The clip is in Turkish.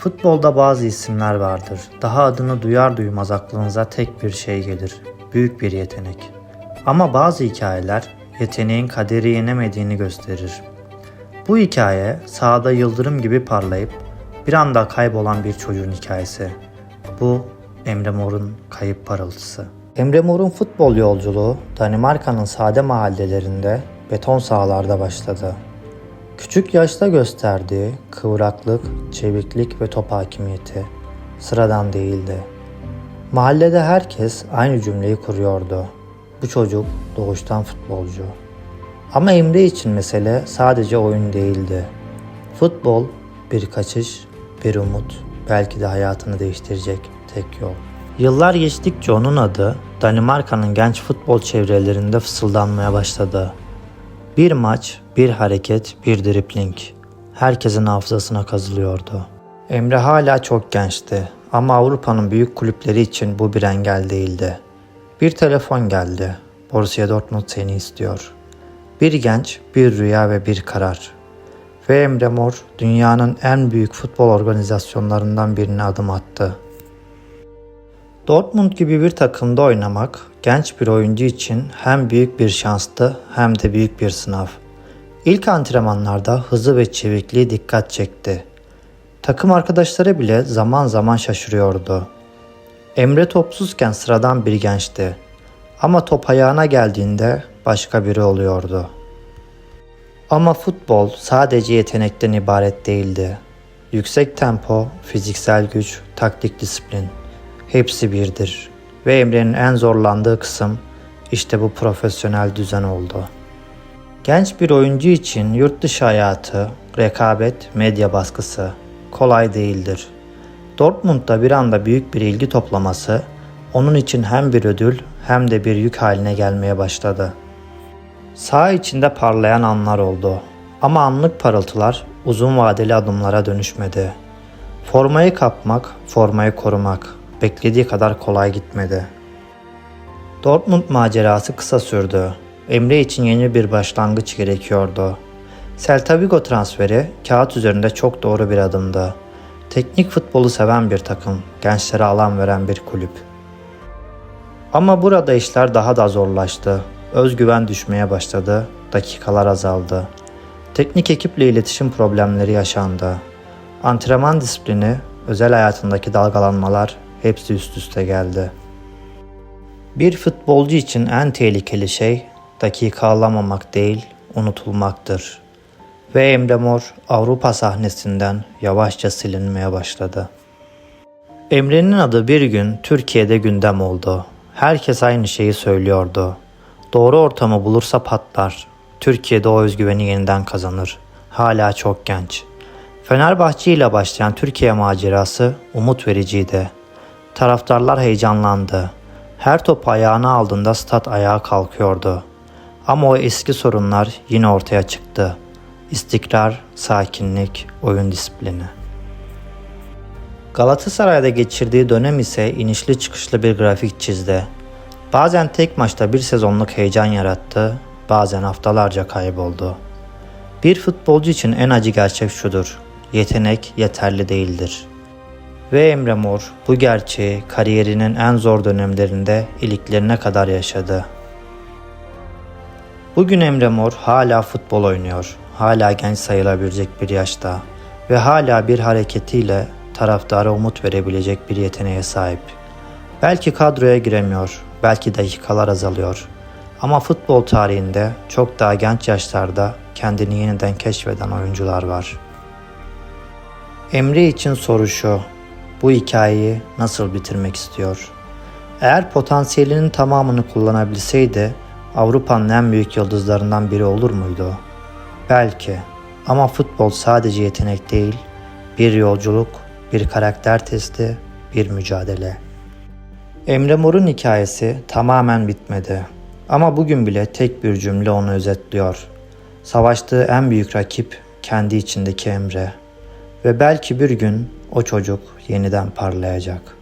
Futbolda bazı isimler vardır. Daha adını duyar duymaz aklınıza tek bir şey gelir. Büyük bir yetenek. Ama bazı hikayeler yeteneğin kaderi yenemediğini gösterir. Bu hikaye sahada yıldırım gibi parlayıp bir anda kaybolan bir çocuğun hikayesi. Bu Emre Mor'un kayıp parıltısı. Emre Mor'un futbol yolculuğu Danimarka'nın sade mahallelerinde beton sahalarda başladı. Küçük yaşta gösterdiği kıvraklık, çeviklik ve top hakimiyeti sıradan değildi. Mahallede herkes aynı cümleyi kuruyordu. Bu çocuk doğuştan futbolcu. Ama Emre için mesele sadece oyun değildi. Futbol bir kaçış, bir umut, belki de hayatını değiştirecek tek yol. Yıllar geçtikçe onun adı Danimarka'nın genç futbol çevrelerinde fısıldanmaya başladı. Bir maç, bir hareket, bir dripling. Herkesin hafızasına kazılıyordu. Emre hala çok gençti ama Avrupa'nın büyük kulüpleri için bu bir engel değildi. Bir telefon geldi. Borussia Dortmund seni istiyor. Bir genç, bir rüya ve bir karar. Ve Emre Mor dünyanın en büyük futbol organizasyonlarından birine adım attı. Dortmund gibi bir takımda oynamak genç bir oyuncu için hem büyük bir şanstı hem de büyük bir sınav. İlk antrenmanlarda hızı ve çevikliği dikkat çekti. Takım arkadaşları bile zaman zaman şaşırıyordu. Emre topsuzken sıradan bir gençti. Ama top ayağına geldiğinde başka biri oluyordu. Ama futbol sadece yetenekten ibaret değildi. Yüksek tempo, fiziksel güç, taktik disiplin hepsi birdir. Ve Emre'nin en zorlandığı kısım işte bu profesyonel düzen oldu. Genç bir oyuncu için yurt dışı hayatı, rekabet, medya baskısı kolay değildir. Dortmund'da bir anda büyük bir ilgi toplaması onun için hem bir ödül hem de bir yük haline gelmeye başladı. Sağ içinde parlayan anlar oldu. Ama anlık parıltılar uzun vadeli adımlara dönüşmedi. Formayı kapmak, formayı korumak beklediği kadar kolay gitmedi. Dortmund macerası kısa sürdü. Emre için yeni bir başlangıç gerekiyordu. Celta Vigo transferi kağıt üzerinde çok doğru bir adımdı. Teknik futbolu seven bir takım, gençlere alan veren bir kulüp. Ama burada işler daha da zorlaştı. Özgüven düşmeye başladı, dakikalar azaldı. Teknik ekiple iletişim problemleri yaşandı. Antrenman disiplini, özel hayatındaki dalgalanmalar hepsi üst üste geldi. Bir futbolcu için en tehlikeli şey dakika alamamak değil, unutulmaktır. Ve Emre Mor Avrupa sahnesinden yavaşça silinmeye başladı. Emre'nin adı bir gün Türkiye'de gündem oldu. Herkes aynı şeyi söylüyordu. Doğru ortamı bulursa patlar. Türkiye'de o özgüveni yeniden kazanır. Hala çok genç. Fenerbahçe ile başlayan Türkiye macerası umut vericiydi. Taraftarlar heyecanlandı. Her top ayağına aldığında stat ayağa kalkıyordu. Ama o eski sorunlar yine ortaya çıktı. İstikrar, sakinlik, oyun disiplini. Galatasaray'da geçirdiği dönem ise inişli çıkışlı bir grafik çizdi. Bazen tek maçta bir sezonluk heyecan yarattı, bazen haftalarca kayboldu. Bir futbolcu için en acı gerçek şudur. Yetenek yeterli değildir. Ve Emre Mor bu gerçeği kariyerinin en zor dönemlerinde iliklerine kadar yaşadı. Bugün Emre Mor hala futbol oynuyor. Hala genç sayılabilecek bir yaşta ve hala bir hareketiyle taraftara umut verebilecek bir yeteneğe sahip. Belki kadroya giremiyor, belki dakikalar azalıyor. Ama futbol tarihinde çok daha genç yaşlarda kendini yeniden keşfeden oyuncular var. Emre için soru şu. Bu hikayeyi nasıl bitirmek istiyor? Eğer potansiyelinin tamamını kullanabilseydi Avrupa'nın en büyük yıldızlarından biri olur muydu? Belki. Ama futbol sadece yetenek değil, bir yolculuk, bir karakter testi, bir mücadele. Emre Mor'un hikayesi tamamen bitmedi. Ama bugün bile tek bir cümle onu özetliyor. Savaştığı en büyük rakip kendi içindeki Emre. Ve belki bir gün o çocuk yeniden parlayacak.''